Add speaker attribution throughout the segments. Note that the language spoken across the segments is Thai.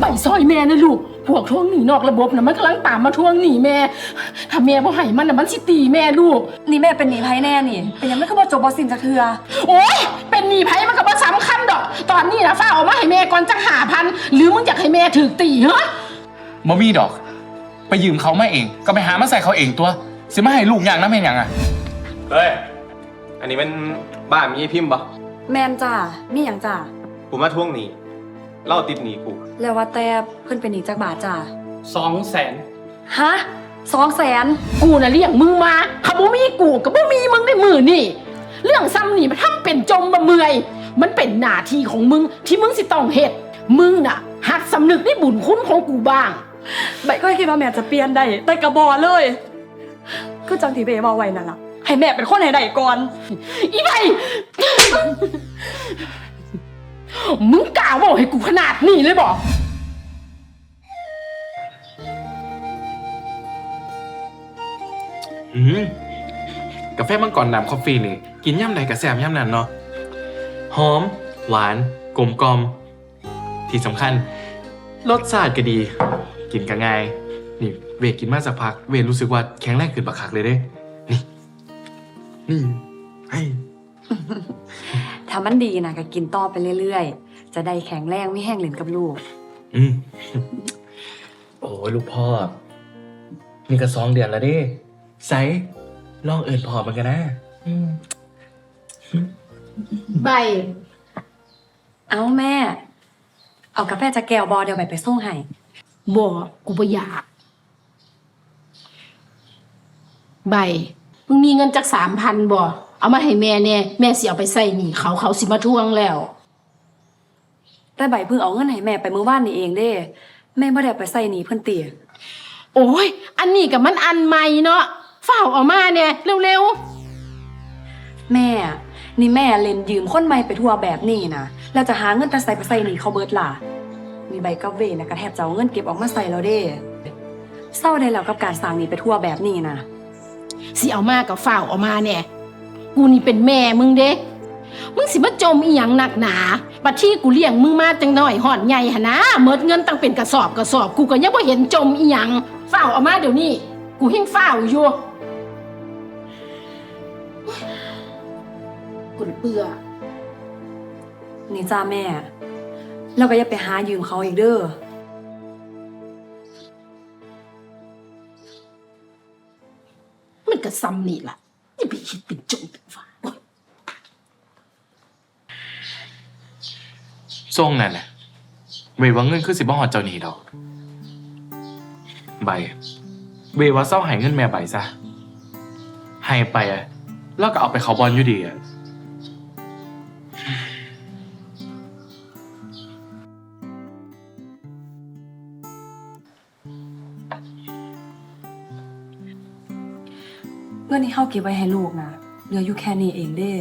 Speaker 1: ใบซอยแม่นะลูก พวกทวงหนีนอกระบบนะมันกำลังตามมาทวงหนีแม่ ถ้าแม่บ่ให้มันน่ะมันสิตีแม่ลูก
Speaker 2: นี่แม่เป็นหนีไพ่แน่นี่ เป็นยังไม่คือบ่จบบ่สิ้นจักเทือ
Speaker 1: โอ๊ยเป็นหนีไผมันก็บ่สำคัญดอก ตอนนี้นะฟ้าเอามาให้แม่ก่อนจะหาพัน หรือมึงอยากให้แม่ถือตีเหรอ
Speaker 3: บ่มีดอก ไปยืมเขามาเอง ก็ไปหามาใส่เขาเองตัวสิมาให้ลูกอย่างนั้นเป็นอย่างอะ
Speaker 4: เฮ้ย อันนี้มันบ้านมีไอ้พิมพ์ปะ
Speaker 2: แมนจ้ามีหยังจ้า
Speaker 4: กูมาทวงหนี้ เล่าติดหนี้กู
Speaker 2: แล้วว่าแต่เพิ่นเป็นหนีจักบาทจ้า
Speaker 5: สองแสน
Speaker 2: ฮะสองแสน
Speaker 1: กูน่ะเลี้ยงมึงมาเขาบ่มีกูก็บ่มีมึงในมือนี่ เรื่องซ้ำนี่มันทำเป็นจมบะเมื่อยมันเป็นหน้าที่ของมึงที่มึงสิต้องเฮ็ดมึงน่ะหัดสำนึกในบุญคุณของกูบ้าง
Speaker 2: ใบก็คิดว่าแม่จะเปลี่ยนได้แต่กระบอเลย คือจังที่เบบอกไว้นั่นล่ะให้แม่เป็นคนให้ได้ก่อน
Speaker 1: อีไป มึงกล่าวบอกให้กูขนาดนี้เลยบอก
Speaker 3: อืมกาแฟมังกรน้ำคอฟฟี่นี่ กินย่ำใดกับแซมย่ำนั้นเนาะหอม หวาน กลมกลอม ที่สำคัญ รสชาติก็ดี กินก็ง่าย นี่เวทกินมาสักพัก เวทรู้สึกว่าแข็งแรงขึ้นบักคักเลยเด้ นี่ นี่ให้
Speaker 2: ถ้ามันดีนะก็กินต่อไปเรื่อยๆ จะได้แข็งแรงไม่แห้งเหลนกับลูก
Speaker 3: อืม โอ้ยลูกพ่อ นี่ก็สองเดือนแล้วเด้ไซลองเอินพอมันกันนะอืม
Speaker 1: ใบ
Speaker 2: เอาแม่ เอากาแฟจากแก้วบอเดี๋ยวใบไปส่งให้
Speaker 1: บ่กูบ่อยาก ใบ มึงมีเงินจักสามพันบ่ เอามาให้แม่เนี่ยแม่สิเอาไปใส่หนี้เขาเขาสิมาทวงแล้ว
Speaker 2: แต่ใบเพิ่งเอาเงินให้แม่ไปเมื่อวานนี่เองเด้ แม่บ่ได้เอาไปใส่หนีเพิ่นเตีย
Speaker 1: โอ้ย อันนี้กับมันอันใหม่เนาะฝ้าวเอามาเนี่ยเร็ว
Speaker 2: แม่นี่แม่เล่นยืมคนใหม่ไปทั่วแบบนี้นะแล้วจะหาเงินแต่ใส่ไปใส่หนีเขาเบิดล่ะ มีใบกับเวนะกระแทบจะเอาเงินเก็บออกมาใส่แล้วเด้เศร้าได้แล้วกับการสร้างหนีไปทั่วแบบนี้นะ
Speaker 1: ๆสิเอามากับฝ้าวเอามาเนี่ย กูนี่เป็นแม่มึงเด้มึงสิมาจมอีหยังหนักหนาบัดที่กูเลี้ยงมึงมาจังน้อยหอนใหญ่หนนะเมิดเงินตั้งเป็นกระสอบกระสอบ กูก็ยังบ่เห็นจมอีหยังฝ้าวเอามาเดี๋ยวนี้ กูเฮงฝ้าวอยู่กูเบื่อ
Speaker 2: นี่จ้าแม่ แล้วก็อย่าไปหายืมเขาอีกเด้อ
Speaker 1: มันก็ซ้ำนี่ล่ะอย่าไปคิดเป็นจมเป็นฝ้าโอ๊ย
Speaker 3: ส่งนั่นน่ะเวว่าเงินคือสิบ่หอดเจ้าหนี้ดอก ใบ เวว่าเศร้าใหายเงินแม่ใบซะให้ไปอะแล้วก็เอาไปเขาบอลอยู่ดีอะ
Speaker 2: เงินที่เขาเก็บไว้ให้ลูกนะเหลืออยู่แค่นี้เองเด้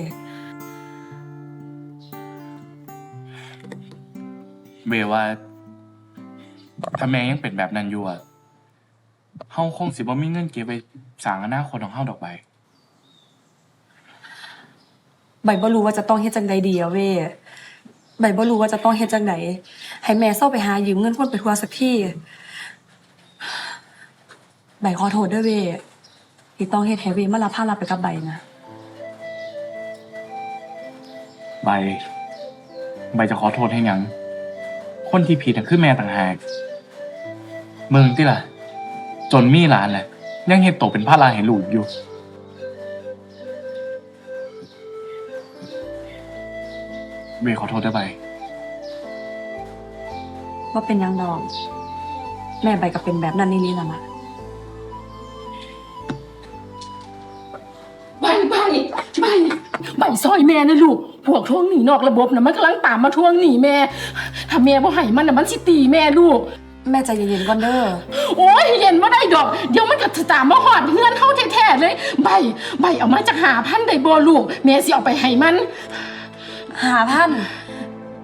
Speaker 3: เวว่า ถ้าแม่ยังเป็นแบบนั้นอยู่อะเฮาคงสิบ่มีเงินเก็บไว้สร้างอนาคตของเฮาดอกใบ
Speaker 2: ใบบ่รู้ว่าจะต้องเฮ็ดจังใดดีอะเว้ใบบ่รู้ว่าจะต้องเฮ็ดจังไดให้แม่เศร้าไปหายืมเงินคนไปทัวสักที่ใบขอโทษเด้วยเว้ที่ต้องเฮ็ดให้เวมารับภาระไปกับใบนะ
Speaker 3: ใบ ใบจะขอโทษให้หยัง คนที่ผิดน่ะคือแม่ต่างหากเมืองที่ล่ะ จนมีหลานแหละยังเห็นโตเป็นพระลาให้ลูกอยู่เวขอโทษได้ใบ
Speaker 2: ว่าเป็นหยังดอก แม่ใบก็เป็นแบบนั้นนี่ๆล่ะนะ
Speaker 1: ใบใบใบใบซอยแม่นะลูก พวกทวงหนีนอกระบบนะมันกำลังตามมาทวงหนีแม่ ถ้าแม่บ่ให้มันน่ะมันสิตีแม่ลูก
Speaker 2: แม่ใจเย็นๆก่อนเด้อ
Speaker 1: โอ้ยเย็นว่าได้ดอก เดี๋ยวมันก็จะตามมาหอดเงื่อนเข้าแท้ๆเลย ใบ ใบเอามาจากหาพันได้บ่ลูก แม่สิเอาไปให้มัน
Speaker 2: หาพัน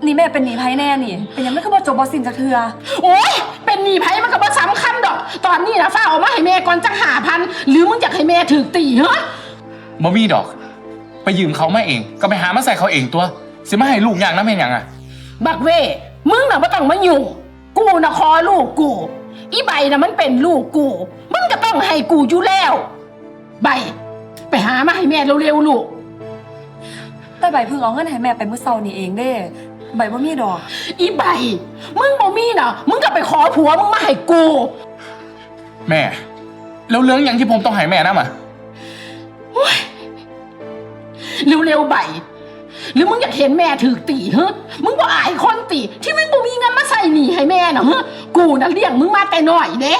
Speaker 2: นี่แม่เป็นหนีไพ่แน่นี่ เป็นหยังไม่คือบ่จบบ่สิ้นจักเทือ
Speaker 1: โอ้ย เป็นหนีไผมันก็บ่สำคัญดอก ตอนนี้นะฟ้าเอามาให้แม่ก่อนจักหาพัน หรือมึงอยากให้แม่ถือตีเหรอ
Speaker 3: บ่มีดอก ไปยืมเขามาเอง ก็ไปหามาใส่เขาเองตัวสิมาให้ลูกอย่างนั้นเป็นอย่างอะ
Speaker 1: บักเว่ มึงน่ะบ่ต้องมายุ่งกูนะขอลูกกู อีใบนะมันเป็นลูกกู มันก็ต้องให้กูอยู่แล้ว ใบ ไปหามาให้แม่เร็วๆลูก
Speaker 2: แต่ใบเพิ่งเอาเงินให้แม่ไปเมื่อเช้านี่เองเด้ ใบบ่มีดอก
Speaker 1: อีใบ มึงบ่มีน่ะ มึงก็ไปขอผัวมึงมาให้กู
Speaker 3: แม่ แล้วเรื่องหยังที่ผมต้องให้แม่นะมา
Speaker 1: เร็วๆใบ หรือมึงอยากเห็นแม่ถือตีเฮ้มึงบ่อายคนตีที่มึงบ่มีเงินมาใส่หนีให้แม่น่ะเฮ้กูน่ะเลี้ยงมึงมาแต่น้อยเด้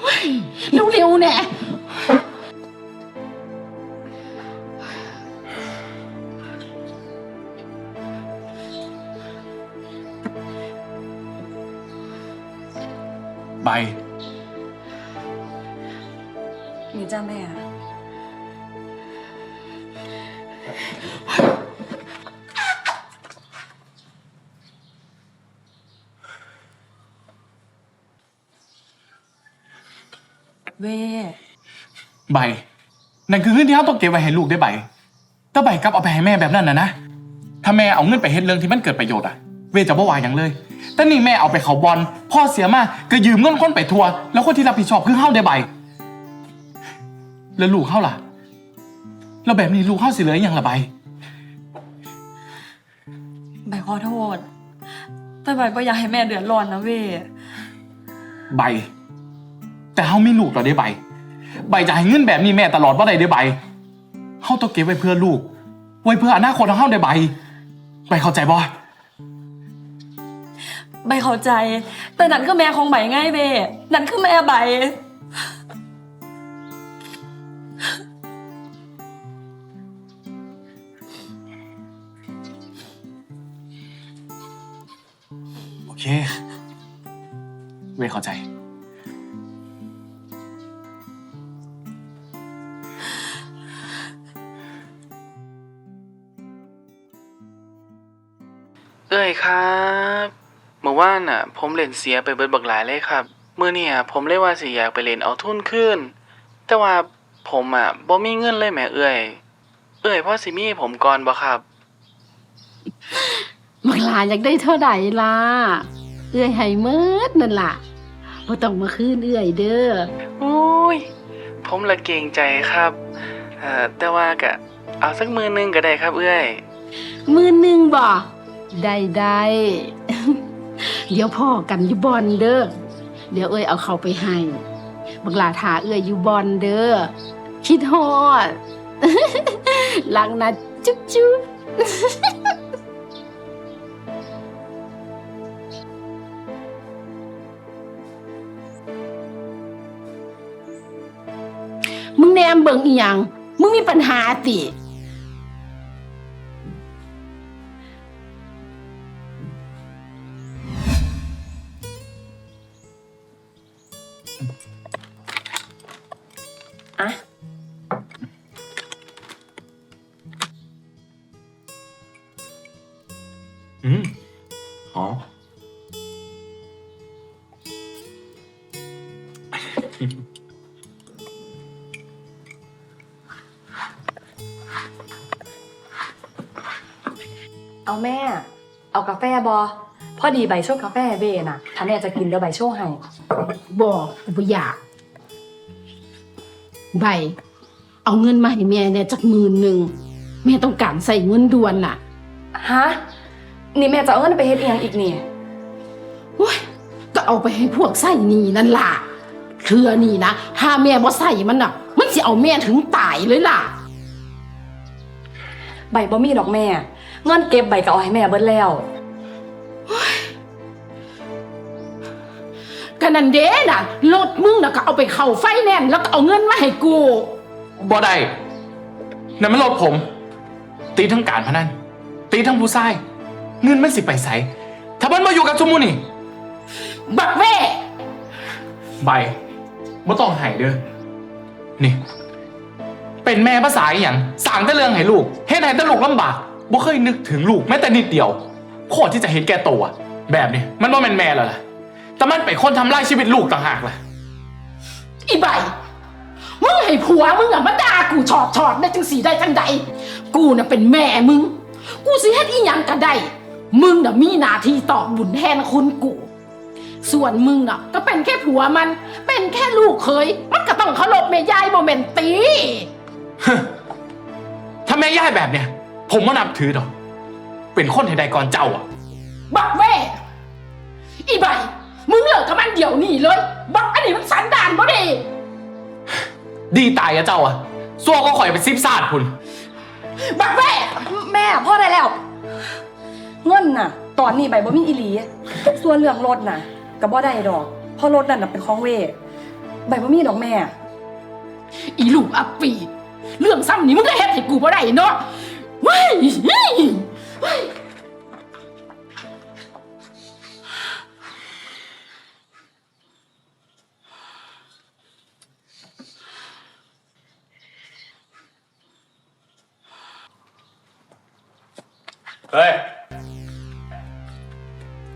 Speaker 1: เฮ้ยเร็วๆแน่
Speaker 3: ใบ
Speaker 2: นี่จ้าแม่
Speaker 3: บนั่นคือเงินที่เขาต้องเก็บไว้ให้ลูกได้ใบแต่ใบกลับเอาไปให้แม่แบบนั้นนะนะ ถ้าแม่เอาเงินไปเฮ็ดเรื่องที่มันเกิดประโยชน์อะเวจะบ่วาอย่างเลย แต่นี่แม่เอาไปเขาบอลพ่อเสียมาก็ยืมเงินคนไปทัวร์แล้วคนที่รับผิดชอบคือเฮาได้ใบ แล้วลูกเฮาล่ะ แล้วแบบนี้ลูกเฮาสิเหลืออหย่างละใบ
Speaker 2: ใบขอโทษ แต่ใบก็อยากให้แม่เดือดร้อนนะเว่
Speaker 3: ใบ แต่เฮามีลูกแล้วได้ใบ ใบจะให้เงินแบบนี้แม่ตลอดว่าได้ได้ใบเฮาต้องเก็บไว้เพื่อลูก ไว้เพื่ออนาคตของเฮาได้ใบ ใบเข้าใจบ่
Speaker 2: ใบเข้าใจ แต่นั่นคือแม่ของใบไง่ายเว่นั่นคือแม่ใบ
Speaker 3: โอเค เวเข้าใจ
Speaker 5: นน่ะ ผมเล่นเสียไปเบิดบักหลายเลยครับมื้อเนี่ยผมเลยว่าสิอยากไปเล่นเอาทุนขึ้น แต่ว่าผมอะบ่มีเงินเลยแหมเอ้ยเอ้ยพ่อสิมีให้ผมก่อนบ่ครับ
Speaker 1: บักหลาอยากได้เท่าใดล่ะ เอื้อยให้เมิดนั่นล่ะบ่ต้องมาคืนเอื้อยเด้อ
Speaker 5: โอ้ย ผมละเกรงใจครับเอ่อแต่ว่าก็เอาสักมือหนึงก็ได้ครับ เอ้ย
Speaker 1: มือหนึ่งบ่ได้ได้ เดี๋ยวพ่อกันอยู่บอนเด้อเดี๋ยวเอ้ยเอาเขาไปให้บักหลาถาเอ้ยอยู่บอนเด้อคิดฮอดลังนะจุ๊บจุ๊บมึงแนมเบิ่งอีหยังมึงมีปัญหาติ
Speaker 3: อืมหอม
Speaker 2: เอาแม่ เอากาแฟบอพอดีใบโชว์กาแฟเว่น่ะถ้าแม่จะกินเดี๋ยวใบโชว์ให้
Speaker 1: บอกกูบ่อยาก ใบ เอาเงินมาให้แม่เนี่ยจักหมื่นหนึ่งแม่ต้องการใส่เงินด่วนน่ะ
Speaker 2: ฮะ นี่แม่จะเอาเงินไปเฮ็ดอีหยังอีกนี่
Speaker 1: โอ้ยก็เอาไปให้พวกใส่หนี่นั่นล่ะเทื่อนี่นะถ้าแม่บ่ใส่มันน่ะ มันสิเอาแม่ถึงตายเลยล่ะ
Speaker 2: ใบบ่มีดอกแม่ เงินเก็บใบก็เอาให้แม่เบิดแล้ว
Speaker 1: กันนันเด้น่ะรถมึงน่ะก็เอาไปเข้าไฟแนนซ์แล้วก็เอาเงินมาให้กู
Speaker 3: บ่ได้นั่นมันรถผม ตีทั้งการพนันตีทั้งผู้ชาย เงินมันสิไปใสถ้ามันมาอยู่กับสมุนี่
Speaker 1: บักแว่
Speaker 3: ใบบ่ต้องใหายเด้อ นี่ เป็นแม่ภาษาอหย่างสั่งแต่เรื่องให้ลูกเฮ็ดให้แต่ลูกลำบากบ่เคยนึกถึงลูกแม้แต่นิดเดียว โคตรที่จะเห็นแก่ตัวแบบนี้มันบ่แม่นแม่แล้วล่ะ แต่มันเป็นคนทำลายชีวิตลูกต่างหากล่ะ
Speaker 1: อีใบมึงให้ผัวมึงอะมาด่ากูชอดชอดได้จังสีได้จังใด กูน่ะเป็นแม่มึง กูสิเฮ็ดอีหยังก็ได้ มึงน่ะมีหน้าที่ตอบบุญแทนคุณกู ส่วนมึงน่ะ ก็เป็นแค่ผัวมัน เป็นแค่ลูกเคย มันก็ต้องเคารพแม่ยายโมเมนตี
Speaker 3: ถ้าแม่ย่ายแบบเนี้ย ผมว่านับถือดอก เป็นคนให้ใดก่อนเจ้าอะ
Speaker 1: บักแว่อีใบ มึงเลิกกับมันเดี๋ยวนี้เลย บักอันนี้มันสันดานบ่ดี
Speaker 3: ดีตายกับเจ้าอะซัวก็ข่อยไปซิบซาดคุณ
Speaker 1: บักแว่
Speaker 2: แม่พ่อได้แล้ว เงินน่ะ ตอนนี้ใบบ่มีอีหลี ส่วนเรื่องรถน่ะก็บ่ได้ดอกเพราะรถนั่นน่ะเป็นของเวใบบ่มีดอกแม่
Speaker 1: อีลูกอัปปีเรื่องซ้ำนี้มึงก็เฮ็ดให้กูบ่ได้เนาะเว้ยเฮ้ย
Speaker 4: เฮ้ย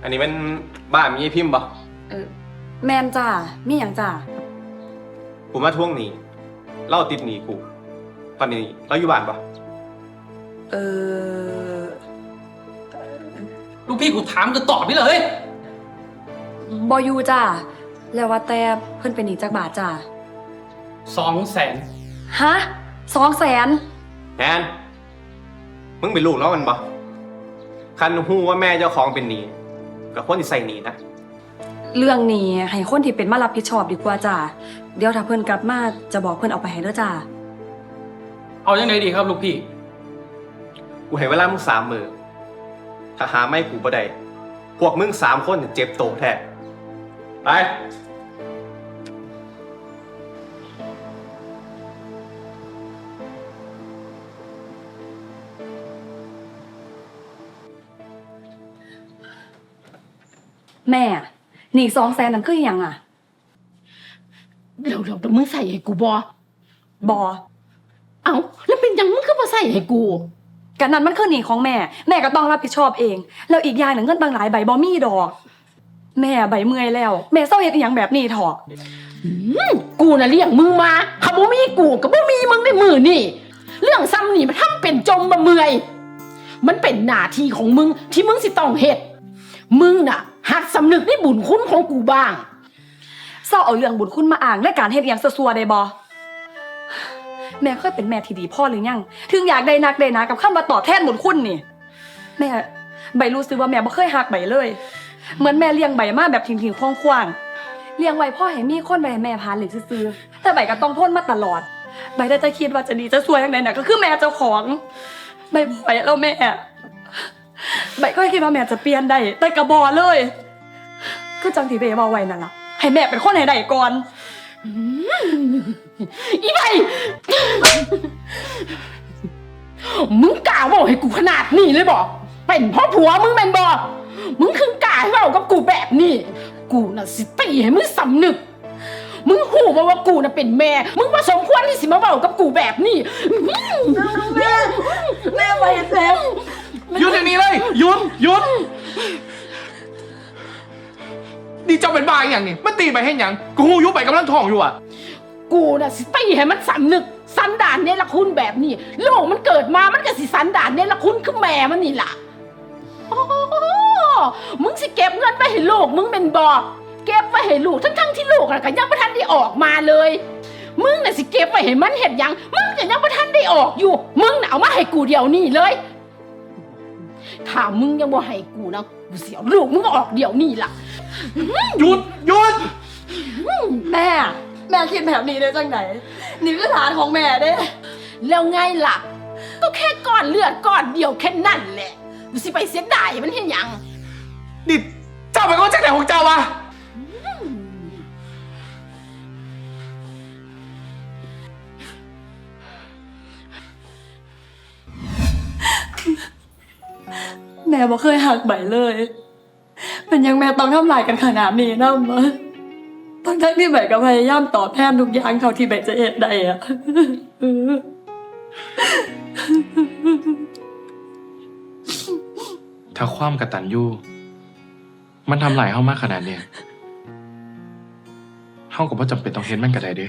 Speaker 4: อันนี้มันบ้านมีไอ้พิมพ์ปะ
Speaker 2: เออแมนจ้ามีหยังจ้า
Speaker 4: กูมาทวงหนี้เล่าติดหนี้กูตอนนี้เราอยู่บ้านปะ
Speaker 2: เออ
Speaker 6: ลูกพี่กูถามก็ตอบไปเลย
Speaker 2: บอยูจ้าแล้วว่าแต่เพิ่นเป็นหนีจากบาทจ้า
Speaker 6: สองแสน
Speaker 2: ฮะสองแสน
Speaker 4: แอนมึงเป็นลูกแล้วมันปะคันหู้ว่าแม่เจ้าของเป็นหนี้ กับคนที่ใส่หนี้นะ
Speaker 2: เรื่องนี้ให้คนที่เป็นมารับผิดชอบดีกว่าจ้าเดี๋ยวถ้าเพิ่นกลับมาจะบอกเพิ่นเอาไปให้เด้อจ้า
Speaker 6: เอายังไงดีครับลูกพี่
Speaker 4: กูให้เวลามึงสามมือถ้าหาไม่กูบ่ได้พวกมึงสามคนจะเจ็บโตแท้ไป
Speaker 2: แม่หนีสองแสนนั่นคืออหยังอะ
Speaker 1: เดี๋ยวเดี๋ยวมึงใส่ให้กูบอ
Speaker 2: บอ
Speaker 1: เอ้า แล้วเป็นยังมึงก็มาใส่ให้กู
Speaker 2: กันนั้นมันคือหนีของแม่ แม่ก็ต้องรับผิดชอบเอง แล้วอีกอย่างหนึ่งเงินบางหลายใบบอมีดอก แม่ใบเมื่อยแล้ว แม่เศร้าเฮ็ดอหย่างแบบนี้เถอะ
Speaker 1: กูน่ะเลี้ยงมึงมาขบ่มีกูกับบ่มีมึงในมือนี่ เรื่องซ้ำนี่มันทำเป็นจมมาเมื่อย มันเป็นหน้าที่ของมึงที่มึงสิต้องเฮ็ดมึงน่ะ หัดสำนึกในบุญคุณของกูบ้าง
Speaker 2: เศร้าเอาเรื่องบุญคุณมาอ่างและการเฮ็ดอหย่างซัวๆได้บอแม่เคยเป็นแม่ที่ดีพ่อหรือยัง ถึงอยากได้นักได้หนากับคำว่าตอบแทนบุญคุณนี่ แม่ใบรู้สึกว่าแม่บ่เคยหักใบเลย เหมือนแม่เลี้ยงใบมาแบบทิ้งๆคว้างๆเลี้ยงไว้พ่อให้มีคนไว้ให้แม่พาเหล็กซื้อๆแต่ใบก็ต้องทนมาตลอด ใบได้จะคิดว่าจะดีจะสวยอย่างไรน่ะก็คือแม่เจ้าของใบปล่อยแล้วแม่ ใบก็คิดว่าแม่จะเปลี่ยนได้แต่กระบอเลย ก็จังที่เบบอกไว้นั่นล่ะ ให้แม่เป็นคนให้ได้ก่อน
Speaker 1: อีไปมึงกล่าวบอกให้กูขนาดนี้เลยบอกเป็นเพ่อผัวมึงเป็นบอกมึงคือกล่าวให้เบากับกูแบบนี้ กูน่ะสิตีให้มึงสำนึก มึงหูมาว่ากูน่ะเป็นแม่ มึงผสมควรที่สิมาเบากับกูแบบนี้ แม่
Speaker 2: แม่ไปแซม
Speaker 3: หยุดอย่างนี้เลยหยุดหยุดนี่เจ้าเป็นบ้าอหย่างนี่มันตีไปให้หยังกูหูยุบไปกำลังท้องอยู่อะ
Speaker 1: กูน่ะสิตีให้มันสำนึกสันดานเนี่ยละคุณแบบนี้โลกมันเกิดมามันก็สิสันดานเนี่ยละคุณคือแม่มันนี่ล่ะโอ้มึงสิเก็บเงินไปให้ลูกมึงเป็นบอเก็บไว้ให้ลูกทั้งๆที่ลูกน่ะก็ยังไม่ทันได้ออกมาเลย มึงน่ะสิเก็บไว้ให้มันเห็ดหยัง มึงก็ยังไม่ทันได้ออกอยู่ มึงน่ะเอามาให้กูเดี๋ยวนี้เลย ถ้ามึงยังบ่ให้กูนะกูเสียลูกมึงออกเดี๋ยวนี้ล่ะ
Speaker 3: หยุดหยุด
Speaker 2: แม่ แม่คิดแบบนี้ได้จังไหน นี่คือฐานของแม่เด้
Speaker 1: แล้วไงล่ะ ก็แค่ก้อนเลือดก้อนเดียวแค่นั่นแหละกูสิไปเสียดายมันเห็นยัง
Speaker 3: นี่เจ้าเป็นคนจากไหนของเจ้าวะ
Speaker 2: แม่บ่เคยหักใบเลย เป็นยังแม่ต้องทำลายกันขนาดนี้นะมะทั้งทั้งที่ใบก็พยายามตอบแทนทุกอย่างเขาที่ใบจะเอ็ดได้อะ
Speaker 3: ถ้าความกระตันยูมันทำลายเฮามากขนาดเนี้ยเฮาก็บ่จำเป็นต้องเห็นมันก็ได้เด้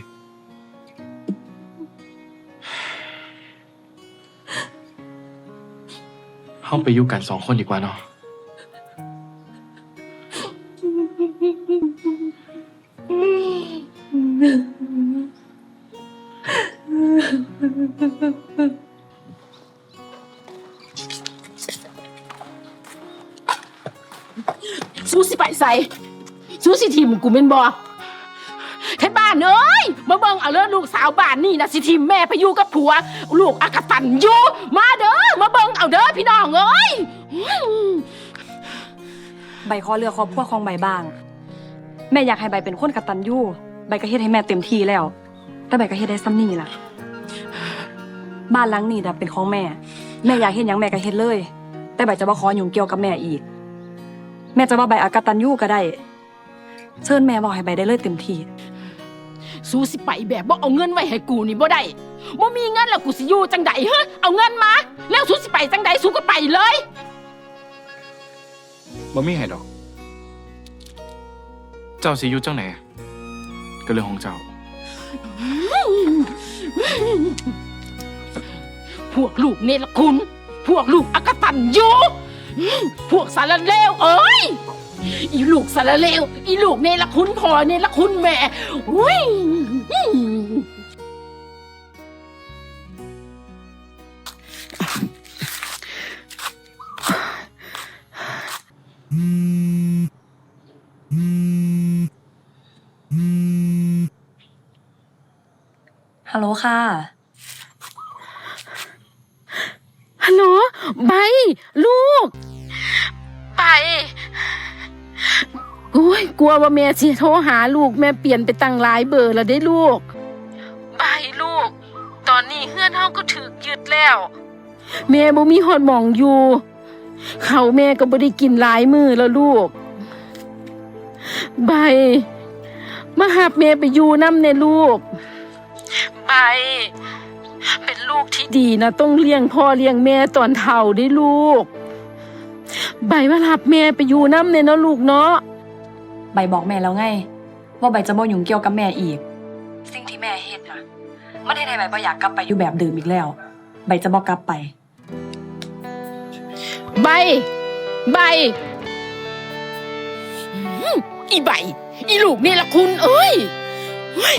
Speaker 3: เข้าไปอยู่กันสองคนดีกว่าเนาะ
Speaker 1: สู้สิไปใส่สู้สิทีมกูเป็นบอไท่บ้านเอ้ยมาเบิ่งเอาเรื่องลูกสาวบ้านนี่นะสิทีมแม่พปยูกับผัว ลูกอากตันยูมาเด้อ มาเบิ่งเอาเด้อพี่น้องเอ้ย
Speaker 2: ใบขอเลือกครอบครัวของใบบ้าง แม่อยากให้ใบเป็นคนกตัญญูใบก็เฮ็ดให้แม่เต็มที่แล้ว แต่ใบก็เฮ็ดได้ซ้ำนี่ล่ะ บ้านหลังนี้น่ะเป็นของแม่ แม่อยากเฮ็ดหยังแม่ก็เฮ็ดเลย แต่ใบจะบ่ขอยุ่งเกี่ยวกับแม่อีก แม่จะว่าใบอากตัญญูก็ได้ เชิญแม่บอกให้ใบได้เลยเต็มที่
Speaker 1: สู้สิไปแบบบ่เอาเงินไว้ให้กูนี่บ่ได้บ่มีเงินแล้วกูสิอยู่จังใดเฮ้เอาเงินมา แล้วสู้สิไปจังใดสู้ก็ไปเลย
Speaker 3: บ่มีให้ดอก เจ้าสิอยู่จังไหนก็เรื่องของเจ้า
Speaker 1: พวกลูกเนรคุณ พวกลูกอากตันยูพวกสารเลวเอ้ย อีลูกสารเลว อีลูกเนรคุณพ่อเนรคุณแม่อุ้ย
Speaker 2: ฮัลโหลค่ะ
Speaker 1: ฮัลโหลใบ ลูก ไป โอ้ยกลัวว่าแม่สิโทรหาลูกแม่เปลี่ยนไปตั้งหลายเบอร์แล้วได้ลูกไปลูก ตอนนี้เฮือนเฮาก็ถูกยึดแล้ว แม่บ่มีฮอดหมองอยู่เขาวแม่ก็บ่ได้กินหลายมือแล้วลูกใบมาหับแม่ไปอยู่น้ำในลูกใบเป็นลูกที่ดีนะต้องเลี้ยงพ่อเลี้ยงแม่ตอนเฒ่าได้ลูกใบมารับแม่ไปอยู่น้ำเนี่ยเนาะลูกเนาะ
Speaker 2: ใบบอกแม่แล้วไงว่าใบจะบ่ยุ่งเกี่ยวกับแม่อีก สิ่งที่แม่เฮ็ดน่ะ มันเฮ็ดให้ใบบ่อยากกลับไปอยู่แบบเดิมอีกแล้ว ใบจะบ่กลับไป
Speaker 1: ใบ ใบอื้ออีใบ อีลูกนี่ละคุณ เอ้ยเฮ้ย